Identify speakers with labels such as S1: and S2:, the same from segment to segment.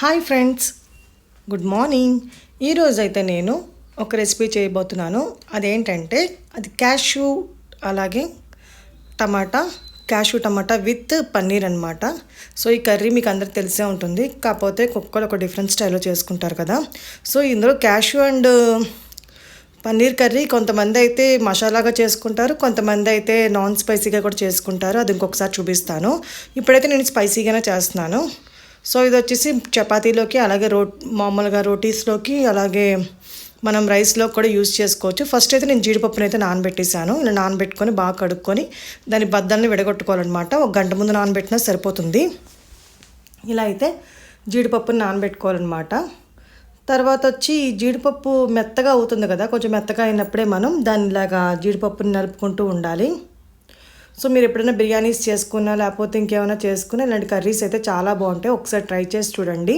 S1: Hi friends good morning ఈరోజు అయితే నేను ఒక రెసిపీ చేయబోతున్నాను. అదేంటంటే అది క్యాష్యూ అలాగే tomato cashew tomato with paneer అనమాట సో ఈ కర్రీ మీకు అందరికి తెలిసే ఉంటుంది. కాకపోతే కుక్కలు ఒక డిఫరెంట్ స్టైల్లో చేసుకుంటారు కదా. సో ఇందులో క్యాష్యూ అండ్ పన్నీర్ కర్రీ కొంతమంది అయితే మసాలాగా చేసుకుంటారు. కొంతమంది అయితే నాన్ స్పైసీగా కూడా చేసుకుంటారు. అది ఇంకొకసారి చూపిస్తాను. ఇప్పుడైతే నేను స్పైసీగానే చేస్తున్నాను. సో ఇది వచ్చేసి చపాతీలోకి అలాగే రో మామూలుగా రోటీస్లోకి అలాగే మనం రైస్లో కూడా యూజ్ చేసుకోవచ్చు. ఫస్ట్ అయితే నేను జీడిపప్పుని అయితే నానబెట్టేశాను. ఇలా నానబెట్టుకొని బాగా కడుక్కొని దాని బద్దల్ని విడగొట్టుకోవాలన్నమాట. ఒక గంట ముందు నానబెట్టినా సరిపోతుంది. ఇలా అయితే జీడిపప్పుని నానబెట్టుకోవాలన్నమాట. తర్వాత వచ్చి జీడిపప్పు మెత్తగా అవుతుంది కదా కొంచెం మెత్తగా అయినప్పుడే మనం దానిలాగా జీడిపప్పుని నలుపుకుంటూ ఉండాలి. సో మీరు ఎప్పుడైనా బిర్యానీస్ చేసుకున్నా లేకపోతే ఇంకేమైనా చేసుకున్నా ఇలాంటి కర్రీస్ అయితే చాలా బాగుంటాయి. ఒకసారి ట్రై చేసి చూడండి.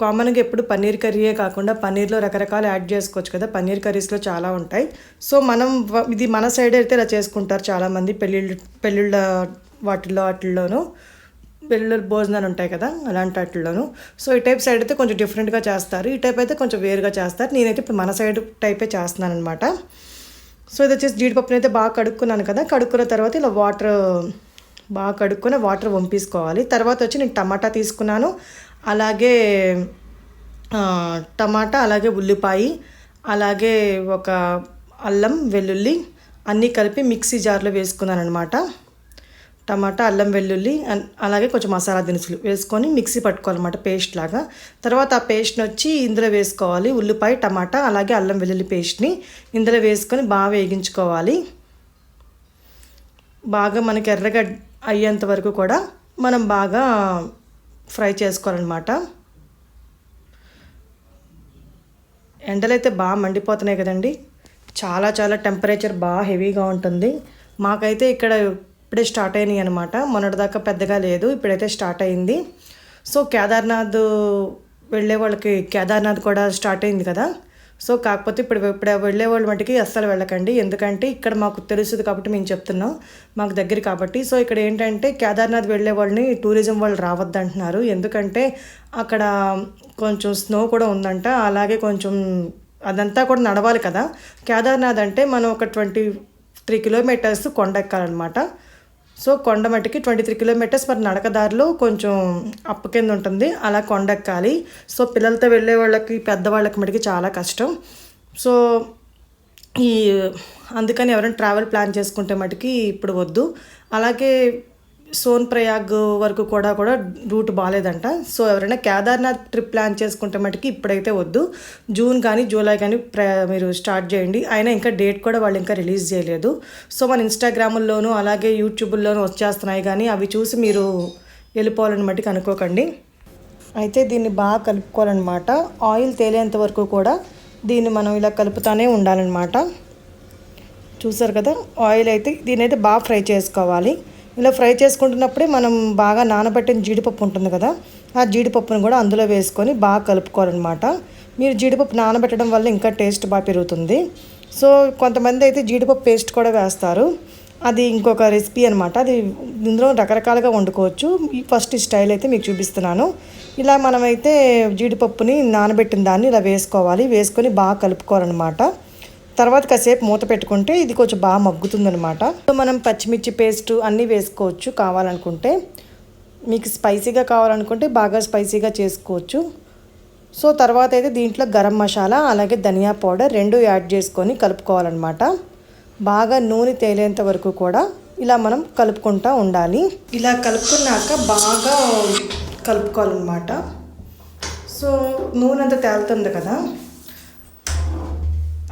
S1: కామన్గా ఎప్పుడు పన్నీర్ కర్రీయే కాకుండా పన్నీర్లో రకరకాలు యాడ్ చేసుకోవచ్చు కదా. పన్నీర్ కర్రీస్లో చాలా ఉంటాయి. సో మనం ఇది మన సైడ్ అయితే ఇలా చేసుకుంటారు చాలామంది. పెళ్ళిళ్ళు పెళ్ళిళ్ళ వాటిల్లో వాటిల్లోనూ పెళ్ళిళ్ళ భోజనాలు ఉంటాయి కదా అలాంటి వాటిల్లోనూ. సో ఈ టైప్ సైడ్ అయితే కొంచెం డిఫరెంట్గా చేస్తారు. ఈ టైప్ అయితే కొంచెం వేరుగా చేస్తారు. నేనైతే ఇప్పుడు మన సైడ్ టైపే చేస్తున్నాను అనమాట సో ఇది వచ్చేసి జీడిపప్పుని అయితే బాగా కడుక్కున్నాను కదా. కడుక్కున్న తర్వాత ఇలా వాటర్ బాగా కడుక్కొని వాటర్ వంపేసుకోవాలి. తర్వాత వచ్చి నేను టమాటా తీసుకున్నాను. అలాగే టమాటా అలాగే ఉల్లిపాయ అలాగే ఒక అల్లం వెల్లుల్లి అన్నీ కలిపి మిక్సీ జార్లో వేసుకున్నాను అనమాట టమాటా అల్లం వెల్లుల్లి అలాగే కొంచెం మసాలా దినుసులు వేసుకొని మిక్సీ పట్టుకోవాలన్నమాట పేస్ట్ లాగా. తర్వాత ఆ పేస్ట్ని వచ్చి ఇందులో వేసుకోవాలి ఉల్లిపాయ టమాటా అలాగే అల్లం వెల్లుల్లి పేస్ట్ని ఇందులో వేసుకొని బాగా వేగించుకోవాలి. బాగా మనకి ఎర్రగా అయ్యేంత వరకు కూడా మనం బాగా ఫ్రై చేసుకోవాలన్నమాట. ఎండలైతే బాగా మండిపోతున్నాయి కదండి. చాలా చాలా టెంపరేచర్ బాగా హెవీగా ఉంటుంది. మాకైతే ఇక్కడ ఇప్పుడే స్టార్ట్ అయినాయి అనమాట మొన్నటిదాకా పెద్దగా లేదు ఇప్పుడైతే స్టార్ట్ అయింది. సో కేదార్నాథ్ వెళ్ళే వాళ్ళకి కేదార్నాథ్ కూడా స్టార్ట్ అయింది కదా. సో కాకపోతే ఇప్పుడు ఇప్పుడు వెళ్ళే వాళ్ళ మటుకి అస్సలు వెళ్ళకండి. ఎందుకంటే ఇక్కడ మాకు తెలుస్తుంది కాబట్టి మేము చెప్తున్నాం మాకు దగ్గర కాబట్టి. సో ఇక్కడ ఏంటంటే కేదార్నాథ్ వెళ్ళే వాళ్ళని టూరిజం వాళ్ళు రావద్దు అంటున్నారు ఎందుకంటే అక్కడ కొంచెం స్నో కూడా ఉందంట. అలాగే కొంచెం అదంతా కూడా నడవాలి కదా. కేదార్నాథ్ అంటే మనం ఒక ట్వంటీ త్రీ కిలోమీటర్స్ కొండ ఎక్కాలన్నమాట. సో కొండ మట్టికి ట్వంటీ త్రీ కిలోమీటర్స్ మరి నడకదారిలో కొంచెం అప్పు కింద ఉంటుంది. అలా కొండ ఎక్కాలి సో పిల్లలతో వెళ్ళే వాళ్ళకి పెద్దవాళ్ళకి మటుకి చాలా కష్టం. సో ఈ అందుకని ఎవరైనా ట్రావెల్ ప్లాన్ చేసుకుంటే మటుకి ఇప్పుడు వద్దు. అలాగే సోన్ ప్రయాగ్ వరకు కూడా కూడా రూట్ బాగాలేదంట సో ఎవరైనా కేదార్నాథ్ ట్రిప్ ప్లాన్ చేసుకుంటే మటుకి ఇప్పుడైతే వద్దు. జూన్ కానీ జూలై కానీ ప్ర మీరు స్టార్ట్ చేయండి. అయినా ఇంకా డేట్ కూడా వాళ్ళు ఇంకా రిలీజ్ చేయలేదు. సో మన ఇన్స్టాగ్రాముల్లోనూ అలాగే యూట్యూబ్లోనూ వచ్చేస్తున్నాయి కానీ అవి చూసి మీరు వెళ్ళిపోవాలని మటుకు అనుకోకండి. అయితే దీన్ని బాగా కలుపుకోవాలన్నమాట. ఆయిల్ తేలేంత వరకు కూడా దీన్ని మనం ఇలా కలుపుతానే ఉండాలన్నమాట. చూసారు కదా? ఆయిల్ అయితే దీని అయితే బాగా ఫ్రై చేసుకోవాలి. ఇలా ఫ్రై చేసుకుంటున్నప్పుడే మనం బాగా నానబెట్టిన జీడిపప్పు ఉంటుంది కదా ఆ జీడిపప్పును కూడా అందులో వేసుకొని బాగా కలుపుకోవాలన్నమాట. మీరు జీడిపప్పు నానబెట్టడం వల్ల ఇంకా టేస్ట్ బాగా పెరుగుతుంది. సో కొంతమంది అయితే జీడిపప్పు పేస్ట్ కూడా వేస్తారు. అది ఇంకొక రెసిపీ అనమాట అది ఇందులో రకరకాలుగా వండుకోవచ్చు. ఫస్ట్ స్టైల్ అయితే మీకు చూపిస్తున్నాను. ఇలా మనమైతే జీడిపప్పుని నానబెట్టిన దాన్ని ఇలా వేసుకోవాలి. వేసుకొని బాగా కలుపుకోవాలన్నమాట. తర్వాత కాసేపు మూత పెట్టుకుంటే ఇది కొంచెం బాగా మగ్గుతుందనమాట సో మనం పచ్చిమిర్చి పేస్ట్ అన్నీ వేసుకోవచ్చు కావాలనుకుంటే. మీకు స్పైసీగా కావాలనుకుంటే బాగా స్పైసీగా చేసుకోవచ్చు. సో తర్వాత అయితే దీంట్లో గరం మసాలా అలాగే ధనియా పౌడర్ రెండు యాడ్ చేసుకొని కలుపుకోవాలన్నమాట. బాగా నూనె తేలేంత వరకు కూడా ఇలా మనం కలుపుకుంటూ ఉండాలి. ఇలా కలుపుకున్నాక బాగా కలుపుకోవాలన్నమాట. సో నూనె అంతా తేలుతుంది కదా.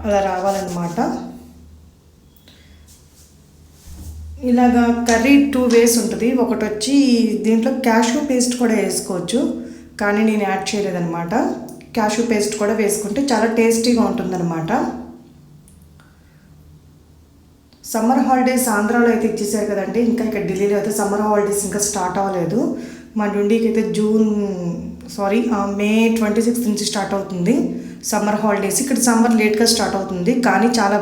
S1: అలా రావాలన్నమాట. ఇలాగా కర్రీ టూ వేస్ ఉంటుంది. ఒకటి వచ్చి దీంట్లో క్యాషూ పేస్ట్ కూడా వేసుకోవచ్చు. కానీ నేను యాడ్ చేయలేదన్నమాట. క్యాషూ పేస్ట్ కూడా వేసుకుంటే చాలా టేస్టీగా ఉంటుందన్నమాట. సమ్మర్ హాలిడేస్ ఆంధ్రాలో అయితే ఇచ్చేసారు కదండి. ఇంకా ఇక్కడ ఢిల్లీలో అయితే సమ్మర్ హాలిడేస్ ఇంకా స్టార్ట్ అవ్వలేదు. మా డుండీకి అయితే June sorry May twenty sixth నుంచి స్టార్ట్ అవుతుంది. Summer holidays. ఇక్కడ సమ్మర్ లేట్గా స్టార్ట్ అవుతుంది కానీ చాలా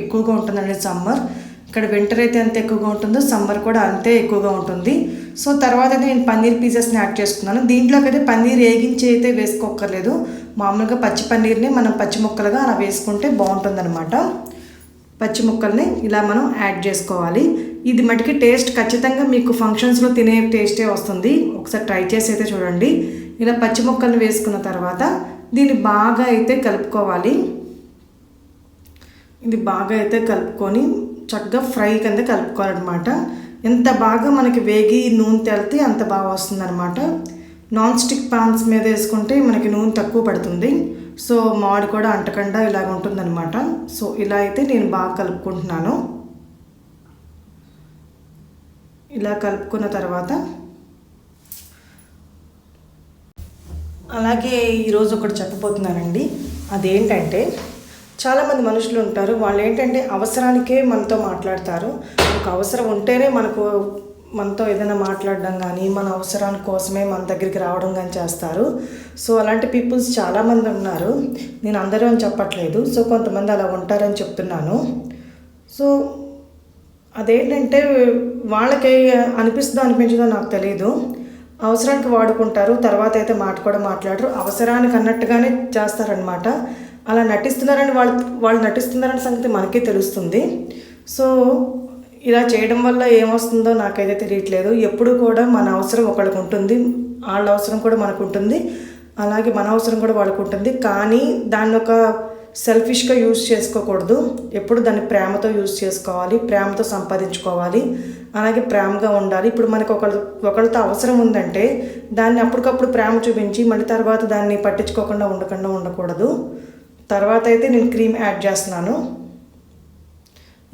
S1: ఎక్కువగా ఉంటుందండి సమ్మర్. ఇక్కడ వింటర్ అయితే ఎంత ఎక్కువగా ఉంటుందో సమ్మర్ కూడా అంతే ఎక్కువగా ఉంటుంది. సో తర్వాత అయితే నేను పన్నీర్ పీసెస్ని యాడ్ చేసుకున్నాను. దీంట్లోకి అయితే పన్నీర్ వేగించి అయితే వేసుకోక్కర్లేదు. మామూలుగా పచ్చి పన్నీర్ని మనం పచ్చి ముక్కలుగా అలా వేసుకుంటే బాగుంటుందన్నమాట. పచ్చి ముక్కల్ని ఇలా మనం యాడ్ చేసుకోవాలి. ఇది మటుకి టేస్ట్ ఖచ్చితంగా మీకు ఫంక్షన్స్లో తినే టేస్టే వస్తుంది. ఒకసారి ట్రై చేసి అయితే చూడండి. ఇలా పచ్చి ముక్కల్ని వేసుకున్న తర్వాత దీన్ని బాగా అయితే కలుపుకోవాలి. ఇది బాగా అయితే కలుపుకొని చక్కగా ఫ్రై కింద కలుపుకోవాలన్నమాట. ఎంత బాగా మనకి వేగి నూనె తెలితే అంత బాగా వస్తుందన్నమాట. నాన్ స్టిక్ పాన్స్ మీద వేసుకుంటే మనకి నూనె తక్కువ పడుతుంది. సో మాడి కూడా అంటకుండా ఇలాగ ఉంటుందన్నమాట. సో ఇలా అయితే నేను బాగా కలుపుకుంటున్నాను. ఇలా కలుపుకున్న తర్వాత అలాగే ఈరోజు ఒకటి చెప్పబోతున్నానండి. అదేంటంటే చాలామంది మనుషులు ఉంటారు వాళ్ళు ఏంటంటే అవసరానికే మనతో మాట్లాడతారు. ఒక అవసరం ఉంటేనే మనకు మనతో ఏదైనా మాట్లాడడం కానీ మన అవసరాల కోసమే మన దగ్గరికి రావడం కానీ చేస్తారు. సో అలాంటి పీపుల్స్ చాలామంది ఉన్నారు. నేను అందరూ అని చెప్పట్లేదు. సో కొంతమంది అలా ఉంటారని చెప్తున్నాను. సో అదేంటంటే వాళ్ళకి అనిపిస్తుందో అనిపించదో నాకు తెలియదు అవసరానికి వాడుకుంటారు తర్వాత అయితే మాట కూడా మాట్లాడరు. అవసరానికి అన్నట్టుగానే చేస్తారనమాట అలా నటిస్తున్నారని వాళ్ళు వాళ్ళు నటిస్తున్నారని సంగతి మనకే తెలుస్తుంది. సో ఇలా చేయడం వల్ల ఏమొస్తుందో నాకైతే తెలియట్లేదు. ఎప్పుడు కూడా మన అవసరం ఒకళ్ళకి ఉంటుంది వాళ్ళ అవసరం కూడా మనకు ఉంటుంది. అలాగే మన అవసరం కూడా వాళ్ళకు ఉంటుంది. కానీ దాన్ని ఒక సెల్ఫిష్గా యూజ్ చేసుకోకూడదు. ఎప్పుడు దాన్ని ప్రేమతో యూజ్ చేసుకోవాలి ప్రేమతో సంపాదించుకోవాలి అలాగే ప్రేమగా ఉండాలి. ఇప్పుడు మనకు ఒకళ్ళు ఒకళ్ళతో అవసరం ఉందంటే దాన్ని అప్పటికప్పుడు ప్రేమ చూపించి మళ్ళీ తర్వాత దాన్ని పట్టించుకోకుండా ఉండకుండా ఉండకూడదు. తర్వాత అయితే నేను క్రీమ్ యాడ్ చేస్తున్నాను.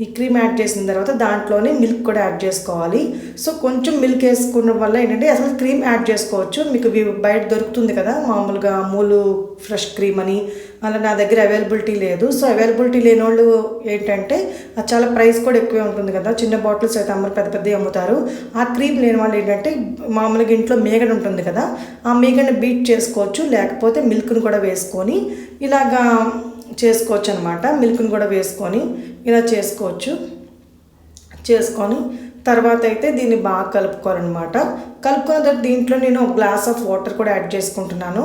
S1: ఈ క్రీమ్ యాడ్ చేసిన తర్వాత దాంట్లోనే మిల్క్ కూడా యాడ్ చేసుకోవాలి. సో కొంచెం మిల్క్ వేసుకోవడం వల్ల ఏంటంటే అసలు క్రీమ్ యాడ్ చేసుకోవచ్చు. మీకు బయట దొరుకుతుంది కదా మామూలుగా అమూలు ఫ్రెష్ క్రీమ్ అని. అలా నా దగ్గర అవైలబిలిటీ లేదు. సో అవైలబిలిటీ లేని వాళ్ళు ఏంటంటే అది చాలా ప్రైస్ కూడా ఎక్కువే ఉంటుంది కదా. చిన్న బాటిల్స్ అయితే అమ్మరు పెద్ద పెద్దవి అమ్ముతారు. ఆ క్రీమ్ లేని వాళ్ళు ఏంటంటే మామూలుగా ఇంట్లో మేగడ ఉంటుంది కదా ఆ మేగడని బీట్ చేసుకోవచ్చు. లేకపోతే మిల్క్ని కూడా వేసుకొని ఇలాగా చేసుకోవచ్చు అనమాట మిల్క్ని కూడా వేసుకొని ఇలా చేసుకోవచ్చు. చేసుకొని తర్వాత అయితే దీన్ని బాగా కలుపుకోవాలన్నమాట. కలుపుకున్న తర్వాత దీంట్లో నేను ఒక గ్లాస్ ఆఫ్ వాటర్ కూడా యాడ్ చేసుకుంటున్నాను.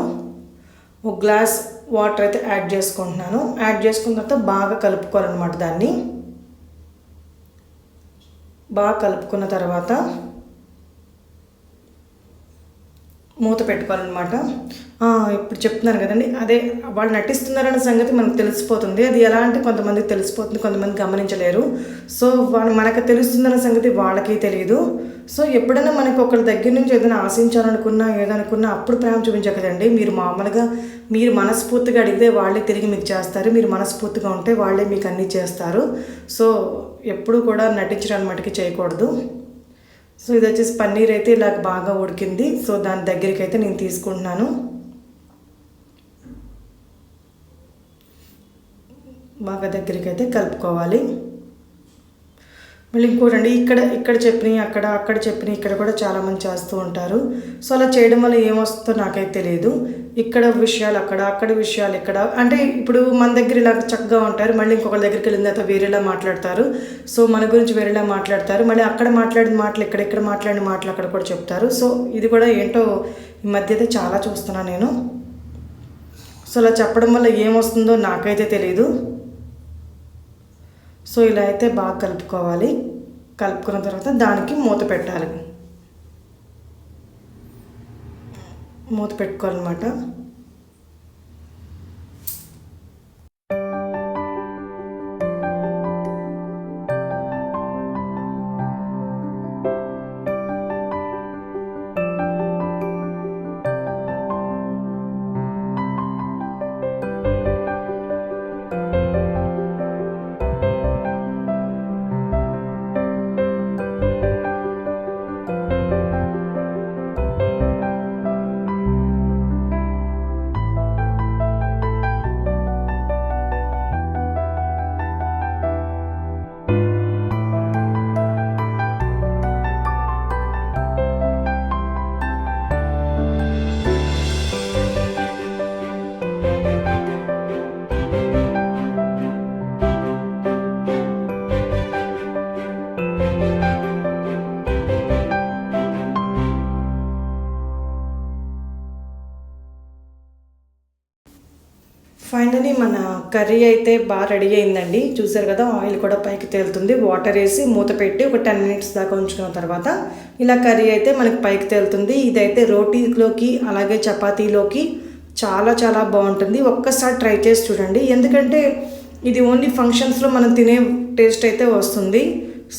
S1: ఒక గ్లాస్ వాటర్ అయితే యాడ్ చేసుకుంటున్నాను. యాడ్ చేసుకున్న తర్వాత బాగా కలుపుకోవాలన్నమాట దాన్ని. బాగా కలుపుకున్న తర్వాత మూత పెట్టుకోవాలన్నమాట. ఇప్పుడు చెప్తున్నాను కదండి. అదే వాళ్ళు నటిస్తున్నారన్న సంగతి మనకు తెలిసిపోతుంది. అది ఎలా అంటే కొంతమందికి తెలిసిపోతుంది కొంతమంది గమనించలేరు. సో వాళ్ళు మనకు తెలుస్తుందన్న సంగతి వాళ్ళకి తెలియదు. సో ఎప్పుడైనా మనకు ఒకరి దగ్గర నుంచి ఏదైనా ఆశించాలనుకున్నా ఏదనుకున్నా అప్పుడు ప్రేమ చూపించకదండి. మీరు మామూలుగా మీరు మనస్ఫూర్తిగా అడిగితే వాళ్ళే తిరిగి మీకు చేస్తారు. మీరు మనస్ఫూర్తిగా ఉంటే వాళ్ళే మీకు అన్నీ చేస్తారు. సో ఎప్పుడు కూడా నటించడం మటుకి చేయకూడదు. సో ఇది వచ్చేసి పన్నీర్ అయితే ఇలా బాగా ఉడికింది. సో దాని దగ్గరికి అయితే నేను తీసుకుంటున్నాను. బాగా దగ్గరికి అయితే కలుపుకోవాలి. మళ్ళీ ఇంకోటండి ఇక్కడ ఇక్కడ చెప్పినవి అక్కడ అక్కడ చెప్పినవి ఇక్కడ కూడా చాలామంది చేస్తూ ఉంటారు. సో అలా చేయడం వల్ల ఏమొస్తుందో నాకైతే తెలియదు. ఇక్కడ విషయాలు అక్కడ అక్కడ విషయాలు ఇక్కడ. అంటే ఇప్పుడు మన దగ్గర ఇలా చక్కగా ఉంటారు మళ్ళీ ఇంకొకరి దగ్గరికి వెళ్ళిన తర్వాత వేరేలా మాట్లాడతారు. సో మన గురించి వేరేలా మాట్లాడతారు. మళ్ళీ అక్కడ మాట్లాడిన మాటలు ఇక్కడ ఇక్కడ మాట్లాడిన మాటలు అక్కడ కూడా చెప్తారు. సో ఇది కూడా ఏంటో ఈ మధ్య అయితే చాలా చూస్తున్నాను నేను. సో అలా చెప్పడం వల్ల ఏమొస్తుందో నాకైతే తెలియదు. సో ఇలా అయితే బాగా కలుపుకోవాలి. కలుపుకున్న తర్వాత దానికి మూత పెట్టాలి. మూత పెట్టుకోవాలన్నమాట. ఫైనలీ మన కర్రీ అయితే బాగా రెడీ అయిందండి. చూసారు కదా ఆయిల్ కూడా పైకి తేలుతుంది. వాటర్ వేసి మూత పెట్టి ఒక టెన్ మినిట్స్ దాకా ఉంచుకున్న తర్వాత ఇలా కర్రీ అయితే మనకి పైకి తేలుతుంది. ఇదైతే రోటీలోకి అలాగే చపాతీలోకి చాలా చాలా బాగుంటుంది. ఒక్కసారి ట్రై చేసి చూడండి. ఎందుకంటే ఇది ఓన్లీ ఫంక్షన్స్లో మనం తినే టేస్ట్ అయితే వస్తుంది.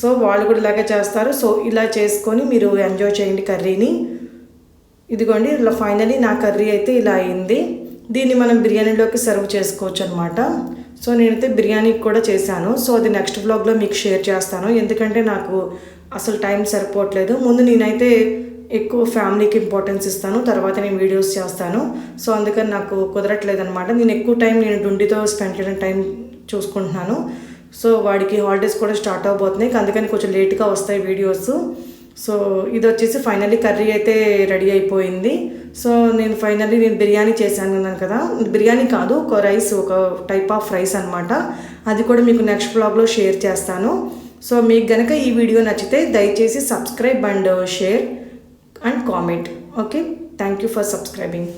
S1: సో వాళ్ళు కూడా ఇలాగే చేస్తారు. సో ఇలా చేసుకొని మీరు ఎంజాయ్ చేయండి కర్రీని. ఇదిగోండి ఇలా ఫైనలీ నా కర్రీ అయితే ఇలా అయింది. దీన్ని మనం బిర్యానీలోకి సర్వ్ చేసుకోవచ్చు అనమాట సో నేనైతే బిర్యానీకి కూడా చేశాను. సో అది నెక్స్ట్ బ్లాగ్లో మీకు షేర్ చేస్తాను. ఎందుకంటే నాకు అసలు టైం సరిపోవట్లేదు. ముందు నేనైతే ఎక్కువ ఫ్యామిలీకి ఇంపార్టెన్స్ ఇస్తాను. తర్వాత నేను వీడియోస్ చేస్తాను. సో అందుకని నాకు కుదరట్లేదు అనమాట నేను ఎక్కువ టైం నేను డుండితో స్పెండ్ చేయడం టైం చూసుకుంటున్నాను. సో వాడికి హాలిడేస్ కూడా స్టార్ట్ అవబోతున్నాయి. అందుకని కొంచెం లేట్గా వస్తాయి వీడియోస్ సో ఇది వచ్చేసి ఫైనల్లీ కర్రీ అయితే రెడీ అయిపోయింది. సో నేను ఫైనల్లీ నేను బిర్యానీ చేశాను అన్నాను కదా. బిర్యానీ కాదు ఒక రైస్ ఒక టైప్ ఆఫ్ రైస్ అనమాట అది కూడా మీకు నెక్స్ట్ బ్లాగ్లో షేర్ చేస్తాను. సో మీకు గనక ఈ వీడియో నచ్చితే దయచేసి subscribe and share and comment okay thank you for subscribing